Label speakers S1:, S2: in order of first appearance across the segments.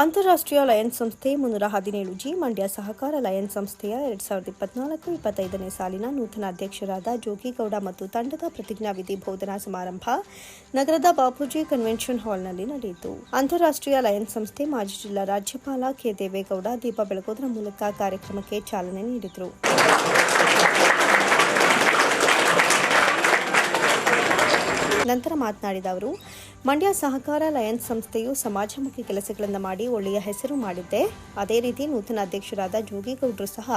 S1: ಅಂತಾರಾಷ್ಟ್ರೀಯ ಲಯನ್ಸ್ ಸಂಸ್ಥೆ ಮುನ್ನೂರ ಹದಿನೇಳು ಜಿ ಮಂಡ್ಯ ಸಹಕಾರ ಲಯನ್ಸ್ ಸಂಸ್ಥೆಯ ಎರಡ್ ಸಾವಿರದ ಇಪ್ಪತ್ನಾಲ್ಕು ಇಪ್ಪತ್ತೈದನೇ ಸಾಲಿನ ನೂತನ ಅಧ್ಯಕ್ಷರಾದ ಜೋಗಿಗೌಡ ಮತ್ತು ತಂಡದ ಪ್ರತಿಜ್ಞಾವಿಧಿ ಬೋಧನಾ ಸಮಾರಂಭ ನಗರದ ಬಾಪೂಜಿ ಕನ್ವೆನ್ಷನ್ ಹಾಲ್ನಲ್ಲಿ ನಡೆಯಿತು. ಅಂತಾರಾಷ್ಟ್ರೀಯ ಲಯನ್ಸ್ ಸಂಸ್ಥೆ ಮಾಜಿ ಜಿಲ್ಲಾ ರಾಜ್ಯಪಾಲ ಕೆ ದೇವೇಗೌಡ ದೀಪ ಬೆಳಗೋದರ ಮೂಲಕ ಕಾರ್ಯಕ್ರಮಕ್ಕೆ ಚಾಲನೆ ನೀಡಿದರು. ನಂತರ ಮಾತನಾಡಿದ ಅವರು ಮಂಡ್ಯ ಸಹಕಾರ ಲಯನ್ಸ್ ಸಂಸ್ಥೆಯು ಸಮಾಜಮುಖಿ ಕೆಲಸಗಳನ್ನು ಮಾಡಿ ಒಳ್ಳೆಯ ಹೆಸರು ಮಾಡಿದ್ದೆ ಅದೇ ರೀತಿ ನೂತನ ಅಧ್ಯಕ್ಷರಾದ ಜೋಗಿಗೌಡರು ಸಹ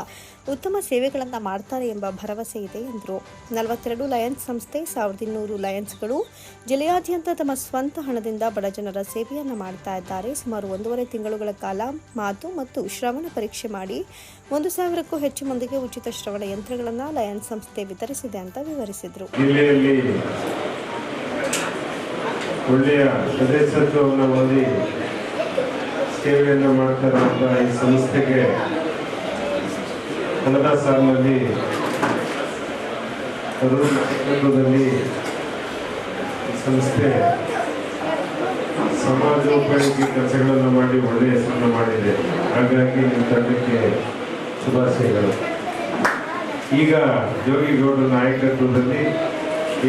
S1: ಉತ್ತಮ ಸೇವೆಗಳನ್ನು ಮಾಡ್ತಾರೆ ಎಂಬ ಭರವಸೆ ಇದೆ ಎಂದರು. ನಲವತ್ತೆರಡು ಲಯನ್ಸ್ ಸಂಸ್ಥೆ, ಸಾವಿರದ ಇನ್ನೂರು ಲಯನ್ಸ್ಗಳು ಜಿಲ್ಲೆಯಾದ್ಯಂತ ತಮ್ಮ ಸ್ವಂತ ಹಣದಿಂದ ಬಡಜನರ ಸೇವೆಯನ್ನು ಮಾಡ್ತಾ ಇದ್ದಾರೆ. ಸುಮಾರು ಒಂದೂವರೆ ತಿಂಗಳುಗಳ ಕಾಲ ಮಾತು ಮತ್ತು ಶ್ರವಣ ಪರೀಕ್ಷೆ ಮಾಡಿ ಒಂದು ಸಾವಿರಕ್ಕೂ ಹೆಚ್ಚು ಮಂದಿಗೆ ಉಚಿತ ಶ್ರವಣ ಯಂತ್ರಗಳನ್ನು ಲಯನ್ಸ್ ಸಂಸ್ಥೆ ವಿತರಿಸಿದೆ ಅಂತ ವಿವರಿಸಿದರು.
S2: ಒಳ್ಳೆಯ ಸದಸ್ಯತ್ವವನ್ನು ಹೊಂದಿ ಸೇವೆಯನ್ನು ಮಾಡ್ತಾ ಈ ಸಂಸ್ಥೆಗೆ ಕನ್ನಡ ಸಾಲಿನಲ್ಲಿ ಅದರ ನೇತೃತ್ವದಲ್ಲಿ ಸಂಸ್ಥೆ ಸಮಾಜೋಪಯೋಗಿ ಕೆಲಸಗಳನ್ನು ಮಾಡಿ ಒಳ್ಳೆಯ ಹೆಸರನ್ನು ಮಾಡಿದೆ. ಹಾಗಾಗಿ ನಿಮ್ಮ ತಂಡಕ್ಕೆ ಶುಭಾಶಯಗಳು. ಈಗ ಜೋಗಿಗೌಡರ ನಾಯಕತ್ವದಲ್ಲಿ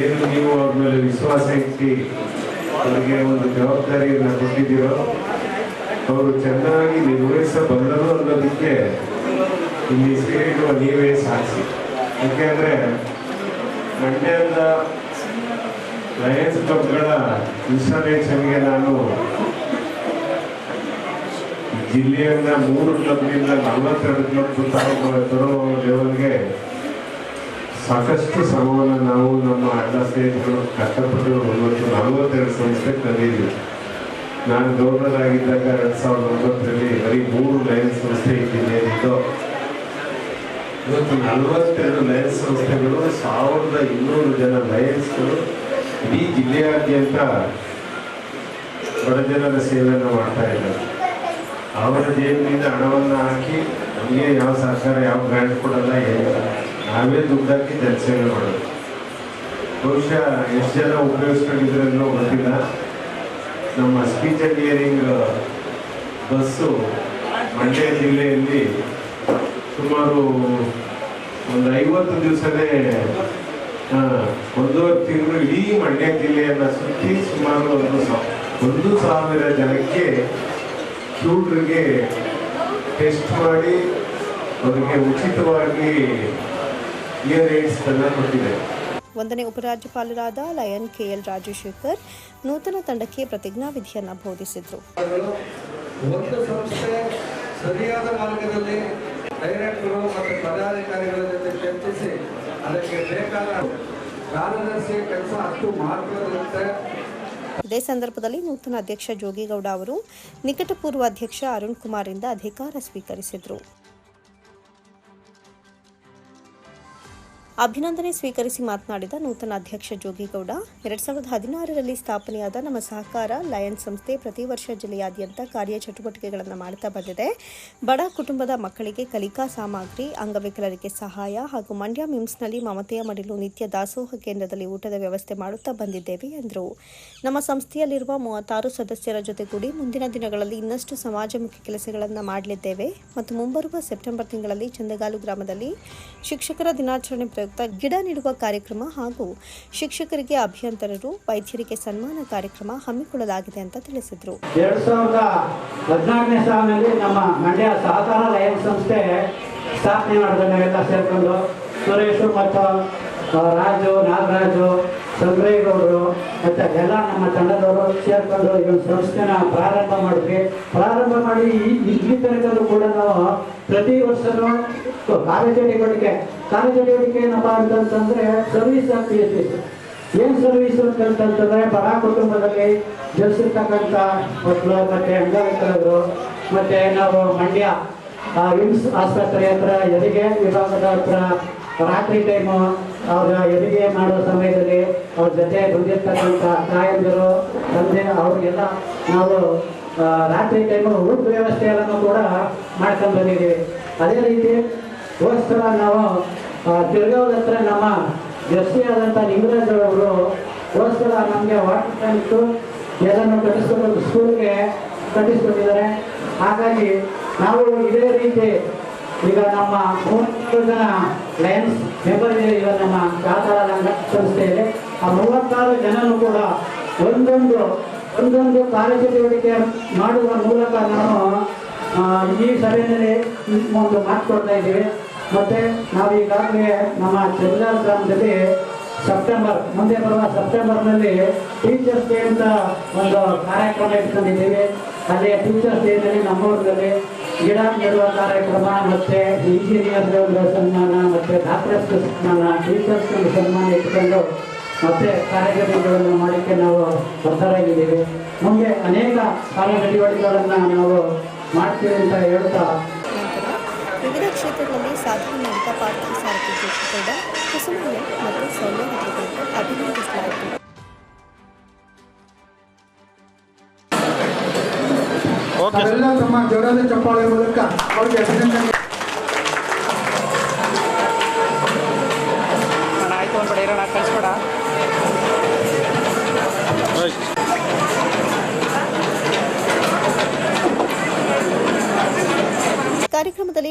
S2: ಏನು ನೀವು ಅವ್ರ ಮೇಲೆ ವಿಶ್ವಾಸ ಇಟ್ಟು ಅವರಿಗೆ ಒಂದು ಜವಾಬ್ದಾರಿಯನ್ನು ಕೊಟ್ಟಿದ್ದೀರೋ, ಅವರು ಚೆನ್ನಾಗಿ ನಿರ್ವಹಿಸಬಲ್ಲರು ಅನ್ನೋದಕ್ಕೆ ಇಲ್ಲಿ ಸೇರಿರುವ ನೀವೇ ಸಾಕ್ಷಿ. ಯಾಕೆಂದರೆ ಮಂಡ್ಯದ ಲಯನ್ಸ್ ಕ್ಲಬ್ಗಳ ಇನ್ಸ್ಟಾಲೇಷನ್ಗೆ ನಾನು ಜಿಲ್ಲೆಯನ್ನ ಮೂರು ಕ್ಲಬ್ನಿಂದ ನಲವತ್ತೆರಡು ಕ್ಲಬ್ ತರೋ ಲೆವೆಲ್ಗೆ ಸಾಕಷ್ಟು ಶ್ರಮವನ್ನು ನಾವು ನಮ್ಮ ಎಲ್ಲ ಸ್ನೇಹಿತರು, ಕಷ್ಟಪಟ್ಟು ಇವತ್ತು ನಲವತ್ತೆರಡು ಸಂಸ್ಥೆ ತಂದಿದ್ವಿ ನಾನು ಗವರ್ನರ್ ಆಗಿದ್ದಾಗ ಎರಡು ಸಾವಿರದ ಒಂಬತ್ತರಲ್ಲಿ ಬರೀ ಮೂರು ಲಯನ್ಸ್ ಸಂಸ್ಥೆ ಇದ್ದು ಇವತ್ತು ನಲವತ್ತೆರಡು ಲಯನ್ಸ್ ಸಂಸ್ಥೆಗಳು, ಸಾವಿರದ ಇನ್ನೂರು ಜನ ಲಯನ್ಸ್ಗಳು ಇಡೀ ಜಿಲ್ಲೆಯಾದ್ಯಂತ ಬಡಜನರ ಸೇವೆಯನ್ನು ಮಾಡ್ತಾ ಇದ್ದಾರೆ. ಅವರ ಜೇಬಿನಿಂದ ಹಣವನ್ನು ಹಾಕಿ ನಮಗೆ ಯಾವ ಸರ್ಕಾರ ಯಾವ ಗ್ರ್ಯಾಂಟ್ ಕೊಡಲ್ಲ ಏನಿಲ್ಲ ನಾವೇ ದುಡ್ಡು ಹಾಕಿ ಜನಸೇವೆ ಮಾಡೋದು. ಬಹುಶಃ ಎಷ್ಟು ಜನ ಉಪಯೋಗಿಸ್ಕೊಂಡಿದ್ರೆ ಅನ್ನೋ ಗೊತ್ತಿಲ್ಲ. ನಮ್ಮ ಸ್ಪೀಚ್ ಹಿಯರಿಂಗ್ ಬಸ್ಸು ಮಂಡ್ಯ ಜಿಲ್ಲೆಯಲ್ಲಿ ಸುಮಾರು ಒಂದು ಐವತ್ತು ದಿವಸನೇ ಒಂದೂವರೆ ತಿಂಗಳು ಇಡೀ ಮಂಡ್ಯ ಜಿಲ್ಲೆಯನ್ನು ಸುತ್ತಿ ಸುಮಾರು ಒಂದು ಒಂದು ಸಾವಿರ ಜನಕ್ಕೆ ಶೂಟ್ರಿಗೆ ಟೆಸ್ಟ್ ಮಾಡಿ, ಅವರಿಗೆ ಉಚಿತವಾಗಿ ಇಯರ್ ಏಡ್ಸ್ಗಳನ್ನ ಕೊಟ್ಟಿದೆ.
S1: ಒಂದನೇ ಉಪರಾಜ್ಯಪಾಲರಾದ ಲಯನ್ ಕೆಎಲ್ ರಾಜಶೇಖರ್ ನೂತನ ತಂಡಕ್ಕೆ ಪ್ರತಿಜ್ಞಾವಿಧಿಯನ್ನು ಬೋಧಿಸಿದರು.
S3: ಒಂದು ಸಂಸ್ಥೆ ಸರಿಯಾದ ಮಾರ್ಗದಲ್ಲಿ ಡೈರೆಕ್ಟರು ಮತ್ತು ಪದಾಧಿಕಾರಿಗಳ ಜೊತೆ ಚರ್ಚಿಸಿ ಅದಕ್ಕೆ ಬೇಕಾದ ಕಾರ್ಯದರ್ಶಿ ಕೆಲಸ ಅಷ್ಟು ಮಹತ್ವದಿರುತ್ತೆ
S1: ಇದೇ ಸಂದರ್ಭದಲ್ಲಿ ನೂತನ ಅಧ್ಯಕ್ಷ ಜೋಗಿಗೌಡ ಅವರು ನಿಕಟಪೂರ್ವ ಅಧ್ಯಕ್ಷ ಅರುಣ್ ಕುಮಾರ್ರಿಂದ ಅಧಿಕಾರ ಸ್ವೀಕರಿಸಿದರು. ಅಭಿನಂದನೆ ಸ್ವೀಕರಿಸಿ ಮಾತನಾಡಿದ ನೂತನ ಅಧ್ಯಕ್ಷ ಜೋಗಿಗೌಡ, ಎರಡ್ ಸಾವಿರದ ಹದಿನಾರರಲ್ಲಿ ಸ್ಥಾಪನೆಯಾದ ನಮ್ಮ ಸಹಕಾರ ಲಯನ್ಸ್ ಸಂಸ್ಥೆ ಪ್ರತಿ ವರ್ಷ ಜಿಲ್ಲೆಯಾದ್ಯಂತ ಕಾರ್ಯಚಟುವಟಿಕೆಗಳನ್ನು ಮಾಡ್ತಾ ಬಂದಿದೆ. ಬಡ ಕುಟುಂಬದ ಮಕ್ಕಳಿಗೆ ಕಲಿಕಾ ಸಾಮಗ್ರಿ, ಅಂಗವಿಕಲರಿಗೆ ಸಹಾಯ ಹಾಗೂ ಮಂಡ್ಯ ಮಿಮ್ಸ್ನಲ್ಲಿ ಮಮತೆಯ ಮಡಿಲು ನಿತ್ಯ ದಾಸೋಹ ಕೇಂದ್ರದಲ್ಲಿ ಊಟದ ವ್ಯವಸ್ಥೆ ಮಾಡುತ್ತಾ ಬಂದಿದ್ದೇವೆ ಎಂದರು. ನಮ್ಮ ಸಂಸ್ಥೆಯಲ್ಲಿರುವ ಮೂವತ್ತಾರು ಸದಸ್ಯರ ಜೊತೆಗೂಡಿ ಮುಂದಿನ ದಿನಗಳಲ್ಲಿ ಇನ್ನಷ್ಟು ಸಮಾಜಮುಖಿ ಕೆಲಸಗಳನ್ನು ಮಾಡಲಿದ್ದೇವೆ. ಮತ್ತು ಮುಂಬರುವ ಸೆಪ್ಟೆಂಬರ್ ತಿಂಗಳಲ್ಲಿ ಚಂದಗಾಲು ಗ್ರಾಮದಲ್ಲಿ ಶಿಕ್ಷಕರ ದಿನಾಚರಣೆ ಪ್ರಯುಕ್ತ ಗಿಡ ನೀಡುವ ಕಾರ್ಯಕ್ರಮ ಹಾಗೂ ಶಿಕ್ಷಕರಿಗೆ ಅಭಿಯಂತರರು ವೈದ್ಯರಿಗೆ ಸನ್ಮಾನ ಕಾರ್ಯಕ್ರಮ ಹಮ್ಮಿಕೊಳ್ಳಲಾಗಿದೆ ಅಂತ ತಿಳಿಸಿದರು.
S4: ಎರಡು ಸಾವಿರದ ಹದಿನಾಲ್ಕನೇ ಸಾಲಿನಲ್ಲಿ ನಮ್ಮ ಮಂಡ್ಯ ಸಹಕಾರ ಲಯನ್ಸ್ ಸಂಸ್ಥೆ ಸ್ಥಾಪನೆ ಮಾಡಿದ ಸೇರ್ಕೊಂಡು ಸುರೇಶ್ ಮತ್ತು ರಾಜು, ನಾಗರಾಜು ಸಂಗ್ರೇಗೌಡರು ಮತ್ತು ಎಲ್ಲ ನಮ್ಮ ತಂಡದವರು ಸೇರ್ಕೊಂಡು ಈ ಒಂದು ಸಂಸ್ಥೆನ ಪ್ರಾರಂಭ ಮಾಡಿದ್ವಿ. ಪ್ರಾರಂಭ ಮಾಡಿ ಈ- ತನಕನೂ ಕೂಡ ನಾವು ಪ್ರತಿ ವರ್ಷನೂ ಕಾರ್ಯಚಟುವಟಿಕೆ ಕಾರ್ಯಚಟುವಟಿಕೆ ಏನಪ್ಪ ಅಂತಂತಂದ್ರೆ ಸರ್ವಿಸ್ ಆಕ್ಟಿವಿಟೀಸ್ ಏನ್ ಸರ್ವಿಸ್ ಅಂತಂತಂದ್ರೆ ಬರ ಕುಟುಂಬದಲ್ಲಿ ಜನಿಸಿರ್ತಕ್ಕಂಥ ಮಕ್ಕಳು ಮತ್ತೆ ಅಂಗವಿಕಲರು, ಮತ್ತೆ ನಾವು ಮಂಡ್ಯ ವಿಮ್ಸ್ ಆಸ್ಪತ್ರೆ ಹತ್ರ ಹೆರಿಗೆ ವಿಭಾಗದ ಹತ್ರ, ರಾತ್ರಿ ಟೈಮು ಅವ್ರ ಹೆರಿಗೆ ಮಾಡೋ ಸಮಯದಲ್ಲಿ ಅವ್ರ ಜೊತೆ ಬಂದಿರ್ತಕ್ಕಂಥ ತಾಯಂದಿರು, ತಂದೆ, ಅವ್ರಿಗೆಲ್ಲ ನಾವು ರಾತ್ರಿ ಟೈಮು ಊಟ ವ್ಯವಸ್ಥೆಗಳನ್ನು ಕೂಡ ಮಾಡ್ಕೊಂಡು ಬಂದಿದ್ದೀವಿ. ಅದೇ ರೀತಿ ಹೋದ್ಸಲ ನಾವು ತಿರ್ಗಾವದ ಹತ್ರ ನಮ್ಮ ಜಸ್ತಿಯಾದಂಥ ನಿಂಗರಾಜ್ ಅವರು ಹೋದ್ಸಲ ನಮಗೆ ವಾಟರ್ ಟ್ಯಾಂಕ್ ಎಲ್ಲನೂ ಕಟ್ಟಿಸ್ಕೊಂಡು ಸ್ಕೂಲ್ಗೆ ಕಟ್ಟಿಸ್ಕೊಂಡಿದ್ದಾರೆ. ಹಾಗಾಗಿ ನಾವು ಇದೇ ರೀತಿ ಈಗ ನಮ್ಮ ಮೂವತ್ತು ಜನ ಲಯನ್ಸ್ ಮೆಂಬರ್ ಇದೆ ಈಗ ನಮ್ಮ ಸಹಕಾರ ರಂಗ ಸಂಸ್ಥೆಯಲ್ಲಿ. ಆ ಮೂವತ್ತಾರು ಜನನು ಕೂಡ ಒಂದೊಂದು ಒಂದೊಂದು ಕಾರ್ಯಚಟುವಟಿಕೆ ಮಾಡುವ ಮೂಲಕ ನಾನು ಈ ಸಭೆಯಲ್ಲಿ ಒಂದು ಮಾತು ಕೊಡ್ತಾ ಇದ್ದೀವಿ. ಮತ್ತೆ ನಾವು ಈಗಾಗಲೇ ನಮ್ಮ ಚಂದ್ರ ಗ್ರಾಮದಲ್ಲಿ ಸೆಪ್ಟೆಂಬರ್, ಮುಂದೆ ಬರುವ ಸೆಪ್ಟೆಂಬರ್ನಲ್ಲಿ ಟೀಚರ್ಸ್ ಡೇ ಅಂತ ಒಂದು ಕಾರ್ಯಕ್ರಮ ಇಟ್ಕೊಂಡಿದ್ದೀವಿ. ಅಲ್ಲಿ ಟೀಚರ್ಸ್ ಡೇನಲ್ಲಿ ನಮ್ಮೂರಿನಲ್ಲಿ ಗಿಡ ನೆಡುವ ಕಾರ್ಯಕ್ರಮ ಮತ್ತೆ ಒಂದು ಸನ್ಮಾನ ಮತ್ತೆ ಡಾಕ್ಟರ್ಸ್ ಸನ್ಮಾನ ಟೀಚರ್ಸ್ ಸನ್ಮಾನ ಇಟ್ಕೊಂಡು ಮತ್ತೆ ಕಾರ್ಯಕ್ರಮಗಳನ್ನು ಮಾಡಲಿಕ್ಕೆ ನಾವು ಬದ್ಧರಾಗಿದ್ದೀವಿ ಮುಂದೆ ಅನೇಕ ಕಾರ್ಯಚಟುವಟಿಕೆಗಳನ್ನು ನಾವು ಮಾಡ್ತೀವಿ ಅಂತ ಹೇಳ್ತಾ.
S1: ನಂತರ ವಿವಿಧ ಕ್ಷೇತ್ರಗಳಲ್ಲಿ ಸಾಧನೆ ಮಾಡಿದ ಪಾರ್ಥ ಸಾರಥಿ ಜೋಶಿಗೌಡ ಕುಸುಮಯ್ಯ ಮತ್ತು ಸೌಲಭ್ಯಗಳನ್ನು ಅಭಿನಂದಿಸಲಾಯಿತು.
S5: ನಾವೆಲ್ಲ ತಮ್ಮ ಜೋರಾದ ಚಪ್ಪಾಳೆ ಮೂಲಕ ಅವರಿಗೆ ಅಭಿನಂದನೆ.
S6: ಆಯ್ತು ಒಂದು ಕಡೆ ಇರೋಣ ಕಳಿಸ್ಬೇಡ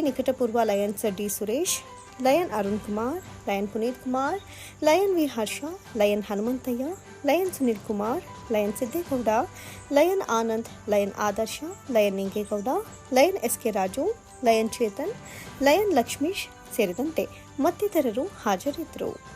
S1: ನಿಕಟಪೂರ್ವ Lions D Suresh, Lion Arun Kumar, Lion Puneeth Kumar, Lion V Harsha, Lion Hanumanthaiah, Lion Sunil Kumar, Lion Siddegowda, Lion Anand, Lion Adarsha, Lion Ningegowda, Lion S K Raju, Lion Chetan, Lion Lakshmish ಸೇರಿದಂತೆ ಮತ್ತಿತರರು ಹಾಜರಿದ್ದರು.